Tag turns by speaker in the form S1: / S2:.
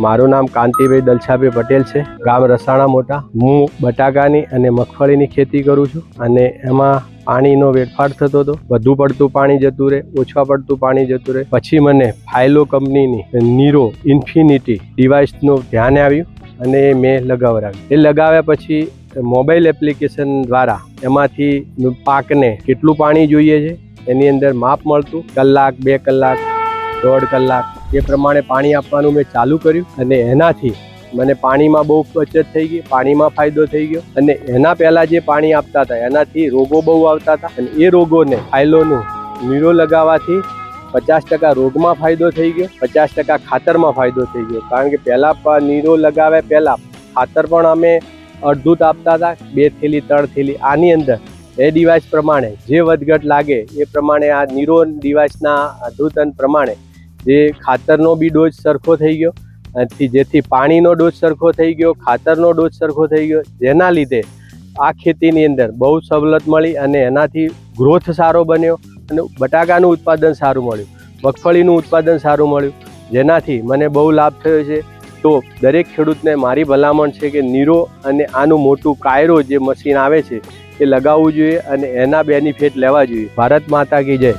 S1: મારું નામ કાંતિભાઈ દલછાભાઈ પટેલ છે. ગામ રસાણા મોટા. હું બટાકાની અને મગફળીની ખેતી કરું છું અને એમાં પાણીનો વેડફાટ થતો હતો. વધુ પડતું પાણી જતું રહે, ઓછા પડતું પાણી જતું રહે. પછી મને ફાઇલો કંપનીની નીરો ઇન્ફિનિટી ડિવાઇસનું ધ્યાન આવ્યું અને મેં લગાવડાવ્યું. એ લગાવ્યા પછી મોબાઈલ એપ્લિકેશન દ્વારા એમાંથી પાકને કેટલું પાણી જોઈએ છે, એની અંદર માપ મળતું. કલાક, બે કલાક, દોઢ કલાક. એ પ્રમાણે પાણી આપવાનું મેં ચાલુ કર્યું અને એનાથી મને પાણીમાં બહુ બચત થઈ ગઈ, પાણીમાં ફાયદો થઈ ગયો અને એના પહેલાં જે પાણી આપતા હતા, એનાથી રોગો બહુ આવતા હતા અને એ રોગોને ફાઇલોનું નીરો લગાવવાથી પચાસ ટકા રોગમાં ફાયદો થઈ ગયો, પચાસ ટકા ખાતરમાં ફાયદો થઈ ગયો. કારણ કે પહેલાં નીરો લગાવ્યા પહેલાં ખાતર પણ અમે અડધું આપતા હતા, બે થેલી, ત્રણ થેલી. આની અંદર એ ડિવાઇસ પ્રમાણે જે વધઘટ લાગે એ પ્રમાણે આ નીરો ડિવાઇસના અદ્યતન પ્રમાણે જે ખાતરનો બી ડોઝ સરખો થઈ ગયો જેથી પાણીનો ડોઝ સરખો થઈ ગયો, ખાતરનો ડોઝ સરખો થઈ ગયો. જેના લીધે આ ખેતીની અંદર બહુ સવલત મળી અને એનાથી ગ્રોથ સારો બન્યો અને બટાકાનું ઉત્પાદન સારું મળ્યું, મગફળીનું ઉત્પાદન સારું મળ્યું. જેનાથી મને બહુ લાભ થયો છે. તો દરેક ખેડૂતને મારી ભલામણ છે કે નીરો અને આનું મોટું કાયરો જે મશીન આવે છે એ લગાવવું જોઈએ અને એના બેનિફિટ લેવા જોઈએ. ભારત માતા કી જય.